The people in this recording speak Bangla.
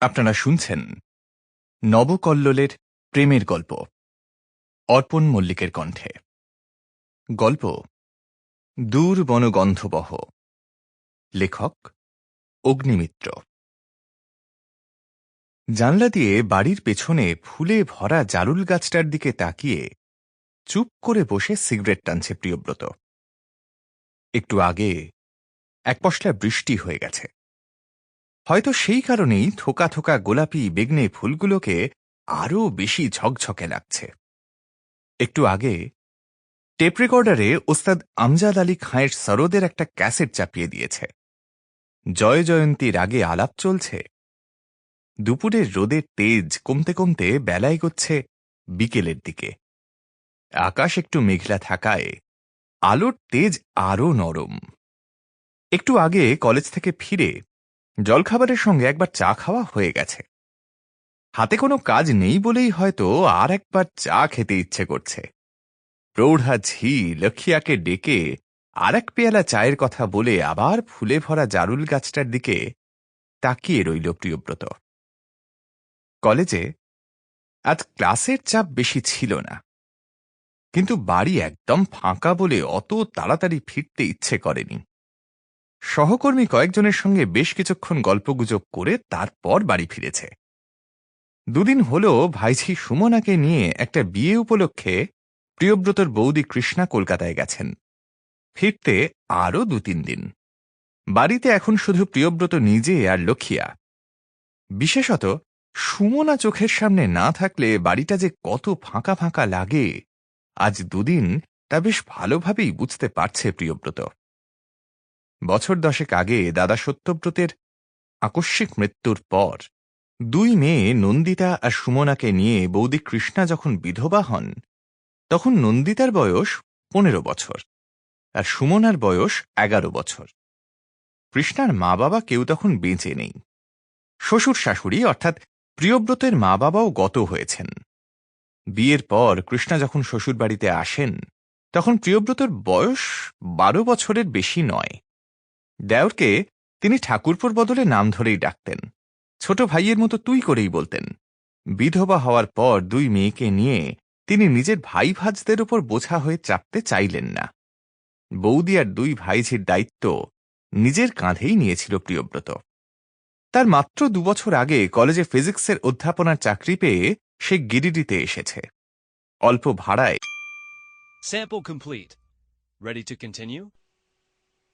আপনারা শুনছেন নবকল্লোলের প্রেমের গল্প, অর্পণ মল্লিকের কণ্ঠে। গল্প, দূর বনগন্ধবহ। লেখক, অগ্নিমিত্র। জানলা দিয়ে বাড়ির পেছনে ফুলে ভরা জারুল গাছটার দিকে তাকিয়ে চুপ করে বসে সিগারেট টানছে প্রিয়ব্রত। একটু আগে এক পশলা বৃষ্টি হয়ে গেছে। হয়তো সেই কারণেই থোকা থোকা গোলাপি বেগনে ফুলগুলোকে আরও বেশি ঝকঝকে লাগছে। একটু আগে টেপ রেকর্ডারে ওস্তাদ আমজাদ আলী খাঁয়ের সরোদের একটা ক্যাসেট চাপিয়ে দিয়েছে। জয় জয়ন্তীর আগে আলাপ চলছে। দুপুরের রোদের তেজ কমতে কমতে বেলায় গচ্ছে বিকেলের দিকে। আকাশ একটু মেঘলা থাকায় আলোর তেজ আরও নরম। একটু আগে কলেজ থেকে ফিরে জলখাবারের সঙ্গে একবার চা খাওয়া হয়ে গেছে। হাতে কোনো কাজ নেই বলেই হয়তো আর একবার চা খেতে ইচ্ছে করছে। প্রৌঢ়া ঝি লক্ষ্মিয়াকে ডেকে আর এক পেয়ালা চায়ের কথা বলে আবার ফুলে ভরা জারুল গাছটার দিকে তাকিয়ে রইল প্রিয়ব্রত। কলেজে আজ ক্লাসের চাপ বেশি ছিল না। কিন্তু বাড়ি একদম ফাঁকা বলে অত তাড়াতাড়ি ফিরতে ইচ্ছে করেনি। সহকর্মী কয়েকজনের সঙ্গে বেশ কিছুক্ষণ গল্পগুজব করে তারপর বাড়ি ফিরেছে। দুদিন হল ভাইঝি সুমনাকে নিয়ে একটা বিয়ে উপলক্ষে প্রিয়ব্রতর বৌদি কৃষ্ণা কলকাতায় গেছেন। ফিরতে আরও দু তিন দিন। বাড়িতে এখন শুধু প্রিয়ব্রত নিজে আর লক্ষ্মিয়া। বিশেষত সুমনা চোখের সামনে না থাকলে বাড়িটা যে কত ফাঁকা ফাঁকা লাগে, আজ দুদিন তা বেশ ভালোভাবেই বুঝতে পারছে প্রিয়ব্রত। বছর দশেক আগে দাদা সত্যব্রতের আকস্মিক মৃত্যুর পর দুই মেয়ে নন্দিতা আর সুমনাকে নিয়ে বৌদি কৃষ্ণা যখন বিধবা হন, তখন নন্দিতার বয়স পনেরো বছর আর সুমনার বয়স এগারো বছর। কৃষ্ণার মা বাবা কেউ তখন বেঁচে নেই। শ্বশুর শাশুড়ি অর্থাৎ প্রিয়ব্রতের মা বাবাও গত হয়েছেন। বিয়ের পর কৃষ্ণা যখন শ্বশুরবাড়িতে আসেন, তখন প্রিয়ব্রতর বয়স বারো বছরের বেশি নয়। দেওরকে তিনি ঠাকুরপুর বদলে নাম ধরেই ডাকতেন। ছোট ভাইয়ের মতো তুই করেই বলতেন। বিধবা হওয়ার পর দুই মেয়েকে নিয়ে তিনি নিজের ভাই ভাজদের উপর বোঝা হয়ে চাপতে চাইলেন না। বৌদি আর দুই ভাইঝির দায়িত্ব নিজের কাঁধেই নিয়েছিল প্রিয়ব্রত। তার মাত্র দুবছর আগে কলেজে ফিজিক্সের অধ্যাপনার চাকরি পেয়ে সে গিরিডিতে এসেছে। অল্প ভাড়ায় Sample?